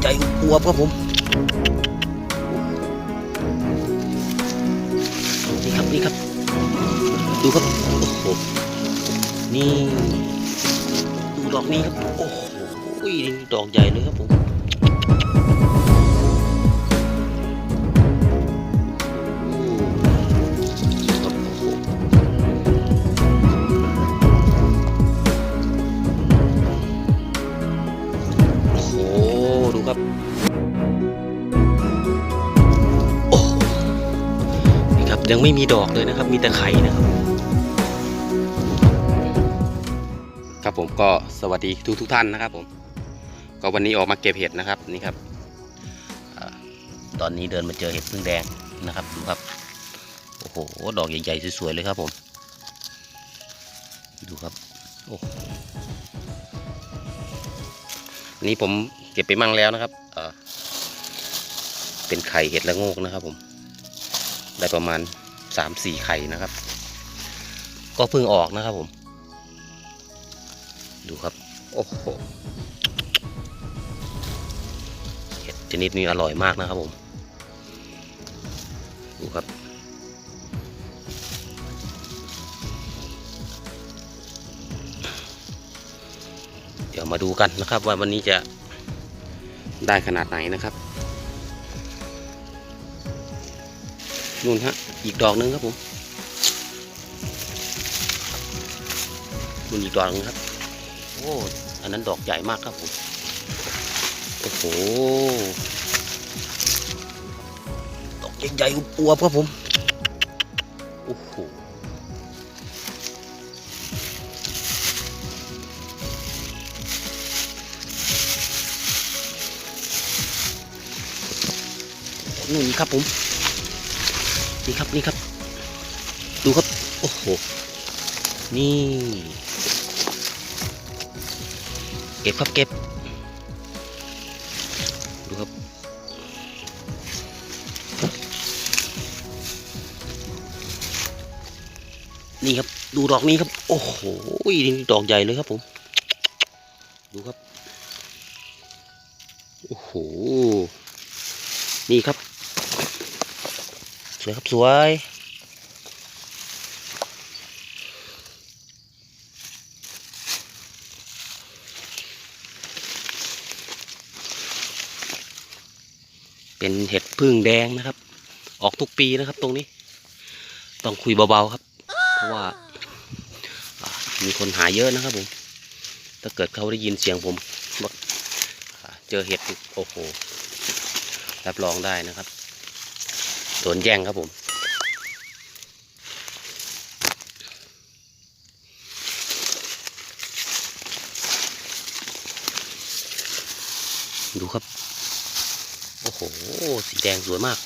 ใหญ่อวบครับผมนี่ครับนี่ครับ ดูครับโอ้โหนี่ดูดอกนี้ครับ โอ้โหดอกใหญ่เลยครับผม ยังไม่มีดอกเลยนะครับ มีแต่ไข่นะครับ ครับผมก็สวัสดีทุกทุกท่านนะครับผม ก็วันนี้ออกมาเก็บเห็ดนะครับนี่ครับอตอนนี้เดินมาเจอเห็ดพึ่งแดงนะครับดูครับโอ้โหดอกใหญ่ๆสวยๆเลยครับผม ดูครับโอ้โหอันนี้ผมเก็บไปมั่งแล้วนะครับเอ่อเป็นไข่เห็ดละโงกนะครับผม ได้ประมาณ สามสี่ไข่นะครับ ก็เพิ่งออกนะครับผม ดูครับ โอ้โหเห็ดชนิดนี้อร่อยมากนะครับผม ดูครับเดี๋ยวมาดูกันนะครับว่าวันนี้จะได้ขนาดไหนนะครับ นู่นฮะ อีกดอกหนึงครับผมนู่นอีกดอกหนึงครับ โอ้ อันนั้นดอกใหญ่มากครับผม โอ้โห ดอกใหญ่ๆอวบๆครับผม โอ้โหนู่นครับผม นี่ครับนี่ครับ ดูครับ โอ้โห นี่ เก็บครับเก็บ ดูครับ นี่ครับ ดูดอกนี้ครับ โอ้โหนี่ดอกใหญ่เลยครับผม ดูครับ โอ้โห นี่ครับ สวยครับสวยเป็นเห็ดพึ่งแดงนะครับ ออกทุกปีนะครับตรงนี้ ต้องคุยเบาๆครับ เพราะว่ามีคนหาเยอะนะครับผม ถ้าเกิดเขาได้ยินเสียงผมว่าเจอเห็ดโอ้โหรับรองได้นะครับ โดนแย่งครับผม ดูครับ โอ้โห สีแดงสวยมาก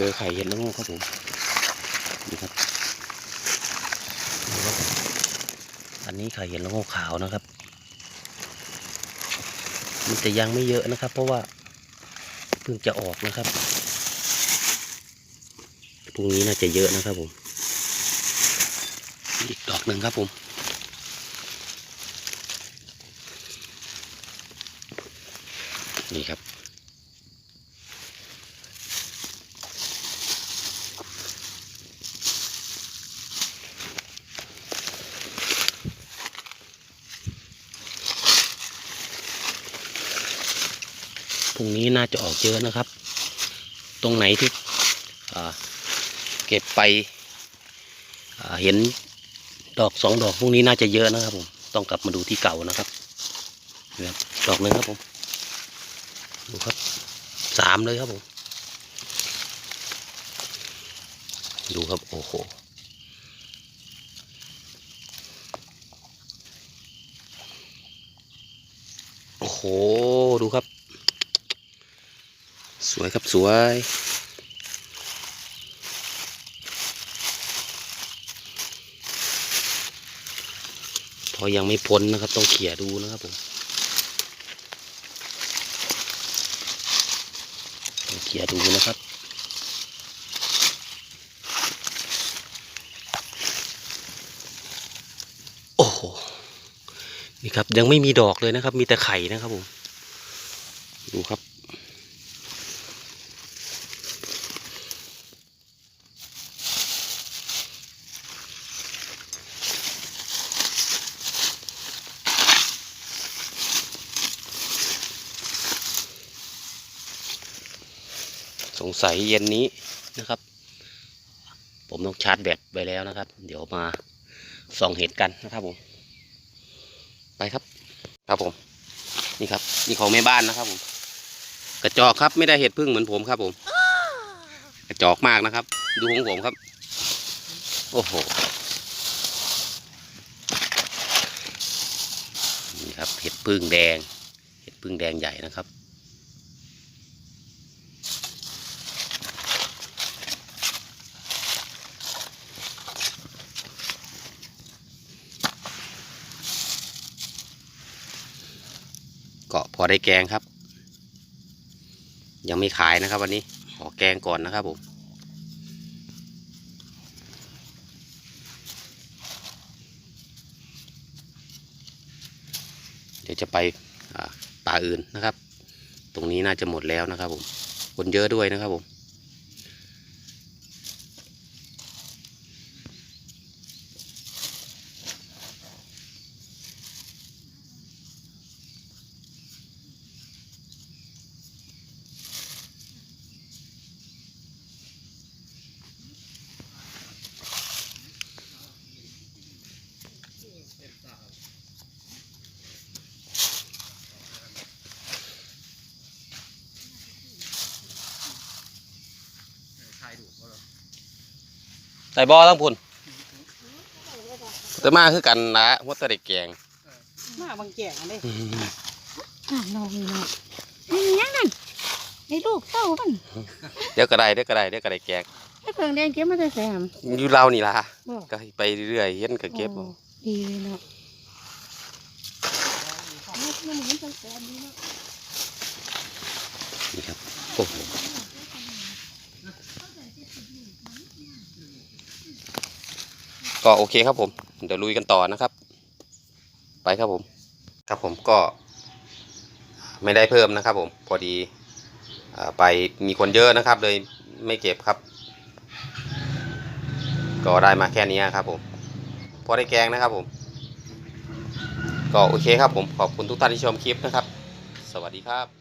จอไข่เห็ดแล้วงูครับผมนี่ครับอันนี้ไข่เห็ดแล้วงูขาวนะครับมันจะยังไม่เยอะนะครับ เพราะว่าเพิ่งจะออกนะครับพรุ่งนี้น่าจะเยอะนะครับผมอีกดอกหนึ่งครับผมนี่ครับ รุ่งนี้น่าจะออกเยอะนะครับ ตรงไหนที่เก็บไปเห็นดอกสองดอกพรุ่งนี้น่าจะเยอะนะครับผมต้องกลับมาดูที่เก่านะครับดอกหนึ่งครับผมดูครับสามเลยครับผมดูครับโอ้โหโอ้โหดูครับ สวยครับสวย พอยังไม่พ้นนะครับ ต้องเขี่ยดูนะครับผมต้องเขี่ยดูนะครับโอ้โหนี่ครับยังไม่มีดอกเลยนะครับ มีแต่ไข่นะครับผมดูครับ สงสัยเย็นนี้นะครับ ผมต้องชาร์จแบตไว้แล้วนะครับ เดี๋ยวมาส่องเห็ดกันนะครับผมไปครับ ครับผม นี่ครับนี่ของแม่บ้านนะครับผม กระจอกครับไม่ได้เห็ดพึ่งเหมือนผมครับ ผม กระจอกมากนะครับ ดูของผมครับ โอ้โหนี่ครับเห็ดพึ่งแดง เห็ดพึ่งแดงใหญ่นะครับ ก็พอได้แกงครับ ยังไม่ขายนะครับ วันนี้ขอแกงก่อนนะครับผมเดี๋ยวจะไปป่าอื่นนะครับ ตรงนี้น่าจะหมดแล้วนะครับผมคนเยอะด้วยนะครับผม ใส่บอทั้งพุ่นแต่มาคือกันนะวัตถุเด็กแกงมาบางแก่งอันนี้อะนอนนอนนี่มียังนั่นไอ้ลูกเต้ามันเดี๋ยวก็ได้เดี๋ยวก็ได้เดี๋ยวก็ได้แกงไอ้เพิ่งแดงเก็บมาได้แสมอยู่เรานี่ล่ะบ่ก็ไปเรื่อยๆเห็นก็เก็บโอ้เอา ดีเลยเนาะมันเหมือนจะแสมดีเนาะ นี่ครับโอ้โห ก็โอเคครับผม เดี๋ยวลุยกันต่อนะครับ ไปครับผม ครับผมก็ ไม่ได้เพิ่มนะครับ ผม พอดีอไปมีคนเยอะนะครับ เลยไม่เก็บครับ ก็ได้มาแค่นี้ครับ ผม พอได้แกงนะครับผม ก็โอเคครับผม ขอบคุณทุกท่านที่ชมคลิปนะครับ สวัสดีครับ